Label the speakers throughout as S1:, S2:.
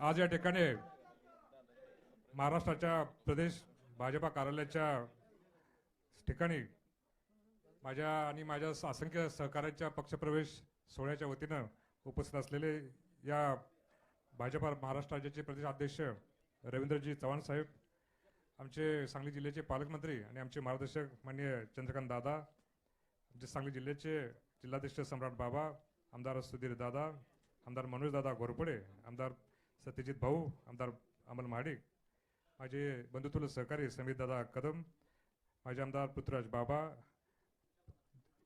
S1: आज या ठिकाणी महाराष्ट्राच्या प्रदेश भाजपा कार्यालयाच्या ठिकाणी माझ्या आणि माझ्या असंख्य सहकाऱ्यांच्या पक्षप्रवेश सोहळ्याच्या वतीनं उपस्थित असलेले या भाजपा महाराष्ट्र राज्याचे प्रदेश अध्यक्ष रवींद्रजी चव्हाण साहेब आमचे सांगली जिल्ह्याचे पालकमंत्री आणि आमचे मार्गदर्शक माननीय चंद्रकांत दादा आमचे सांगली जिल्ह्याचे जिल्हाध्यक्ष सम्राट बाबा आमदार सुधीर दादा आमदार मनोज दादा घोरपडे आमदार सत्यजित भाऊ आमदार अमल महाडिक माझे बंधुतुल सहकारी समीरदादा कदम माझे आमदार पृथ्वीराज बाबा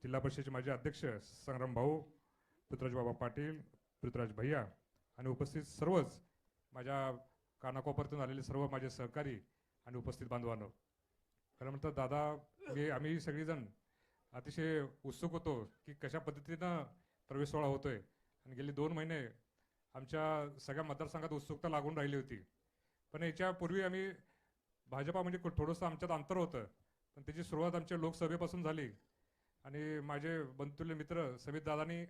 S1: जिल्हा परिषदेचे माझे अध्यक्ष संग्राम भाऊ पृथ्वीराज बाबा पाटील पृथ्वीराज भैया आणि उपस्थित सर्वच माझ्या कानाकोपरतून आलेले सर्व माझे सहकारी आणि उपस्थित बांधवांनो. खरं म्हणतात दादा मी आम्ही सगळीजण अतिशय उत्सुक होतो की कशा पद्धतीनं प्रवेश सोहळा होतोय. आणि गेले दोन महिने आमच्या सगळ्या मतदारसंघात उत्सुकता लागून राहिली होती. पण याच्यापूर्वी आम्ही भाजपा म्हणजे थोडंसं आमच्यात अंतर होतं. पण त्याची सुरुवात आमच्या लोकसभेपासून झाली. आणि माझे बंधुल्य मित्र समित दादानी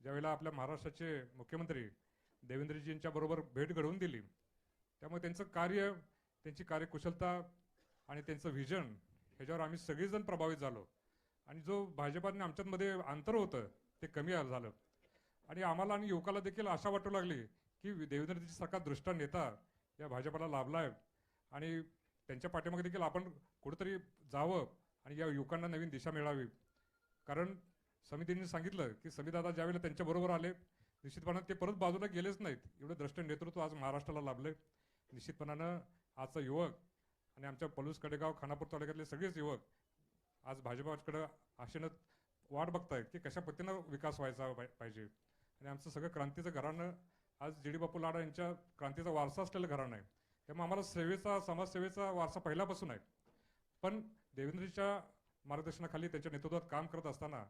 S1: ज्यावेळेला आपल्या महाराष्ट्राचे मुख्यमंत्री देवेंद्रजींच्या बरोबर भेट घडवून दिली त्यामुळे त्यांचं कार्य त्यांची कार्यकुशलता आणि त्यांचं व्हिजन ह्याच्यावर आम्ही सगळेजण प्रभावित झालो. आणि जो भाजपाने आमच्यामध्ये अंतर होतं ते कमी झालं. आणि आम्हाला आणि युवकाला देखील आशा वाटू लागली की देवेंद्रजी सारखा दृष्ट नेता या भाजपाला लाभला आहे आणि त्यांच्या पाठीमागे देखील आपण कुठेतरी जावं आणि या युवकांना नवीन दिशा मिळावी. कारण समितीने सांगितलं की समिदादा ज्यावेळेला त्यांच्याबरोबर आले निश्चितपणानं ते परत बाजूला गेलेच नाहीत. एवढं द्रष्ट नेतृत्व आज महाराष्ट्राला लाभले निश्चितपणानं आजचा युवक आणि आमच्या पलूस कडेगाव खानापूर तालुक्यातले सगळेच युवक आज भाजपाकडं आशेनं वाट बघतायत की कशा पद्धतीनं विकास व्हायचा पाहि- पाहिजे. आणि आमचं सगळं क्रांतीचं घराणं आज जी डी बापू लाडा यांच्या क्रांतीचा वारसा असलेलं घराणं आहे. त्यामुळे आम्हाला सेवेचा समाजसेवेचा वारसा पहिल्यापासून आहे. पण देवेंद्रजीच्या मार्गदर्शनाखाली त्यांच्या नेतृत्वात काम करत असताना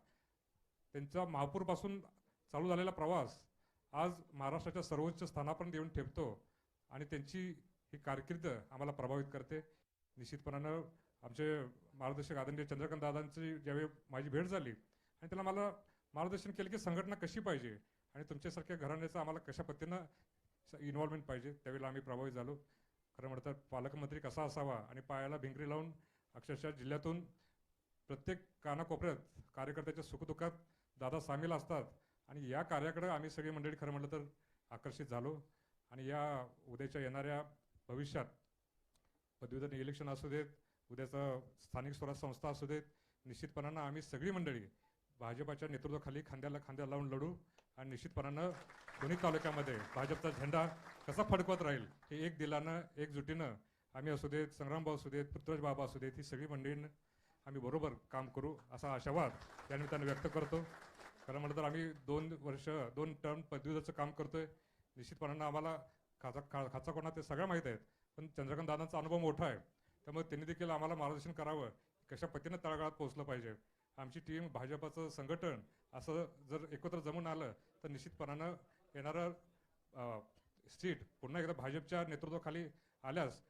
S1: त्यांचा महापूरपासून चालू झालेला प्रवास आज महाराष्ट्राच्या सर्वोच्च स्थानापर्यंत येऊन ठेपतो आणि त्यांची ही कारकीर्द आम्हाला प्रभावित करते. निश्चितपणानं आमचे मार्गदर्शक आदरणीय चंद्रकांत दादांची ज्यावेळी माझी भेट झाली आणि त्याला मला मार्गदर्शन केलं की संघटना कशी पाहिजे आणि तुमच्यासारख्या घराण्याचं आम्हाला कशा पद्धतीनं इन्व्हॉल्वमेंट पाहिजे त्यावेळेला आम्ही प्रभावित झालो. खरं म्हणतात पालकमंत्री कसा असावा आणि पायाला भिंगरी लावून अक्षरशः जिल्ह्यातून प्रत्येक कानाकोपऱ्यात कार्यकर्त्याच्या सुखदुःखात दादा सामील असतात आणि या कार्याकडे आम्ही सगळी मंडळी खरं म्हटलं तर आकर्षित झालो. आणि या उद्याच्या येणाऱ्या भविष्यात पदवीधर इलेक्शन असू देत उद्याचं स्थानिक स्वराज्य संस्था असू देत निश्चितपणानं आम्ही सगळी मंडळी भाजपाच्या नेतृत्वाखाली खांद्याला खांद्या लावून लढू आणि निश्चितपणानं दोन्ही तालुक्यामध्ये भाजपचा झेंडा कसा फडकवत राहील हे एक दिलानं एकजुटीनं आम्ही असू देत संग्रामभाऊ असू देत पृथ्वीराज बाबा असू देत ही सगळी मंडळीनं आम्ही बरोबर काम करू असा आशावाद या निमित्तानं व्यक्त करतो. खरं म्हटलं तर आम्ही दोन वर्ष दोन टर्म पदवीधरचं काम करतोय. निश्चितपणानं आम्हाला खाचा खा खाचा कोणा ते सगळं माहीत आहेत. पण चंद्रकांत दादांचा अनुभव मोठा आहे. त्यामुळे त्यांनी देखील आम्हाला मार्गदर्शन करावं. कशा पद्धतीनं तळागाळात पोहोचलं पाहिजे? आमची टीम भाजपाचं संघटन असं जर एकत्र जमून आलं तर निश्चितपणानं येणारं सीट पुन्हा एकदा भाजपच्या नेतृत्वाखाली आल्यास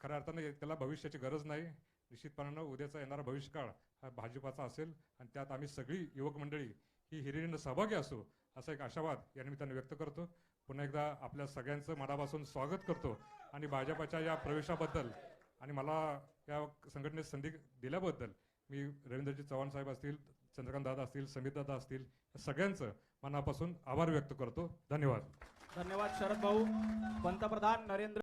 S1: खऱ्या अर्थानं त्याला भविष्याची गरज नाही. निश्चितपणानं उद्याचा येणारा भविष्यकाळ हा भाजपाचा असेल आणि त्यात आम्ही सगळी युवक मंडळी ही हिरिरीनं सहभागी असू असा एक आशावाद या निमित्तानं व्यक्त करतो. पुन्हा एकदा आपल्या सगळ्यांचं मनापासून स्वागत करतो आणि भाजपाच्या या प्रवेशाबद्दल आणि मला या संघटनेत संधी दिल्याबद्दल मी रवींद्रजी चव्हाण साहेब असतील चंद्रकांत दादा असतील समीर दादा असतील सगळ्यांचं मनापासून आभार व्यक्त करतो. धन्यवाद.
S2: धन्यवाद शरद भाऊ. पंतप्रधान नरेंद्र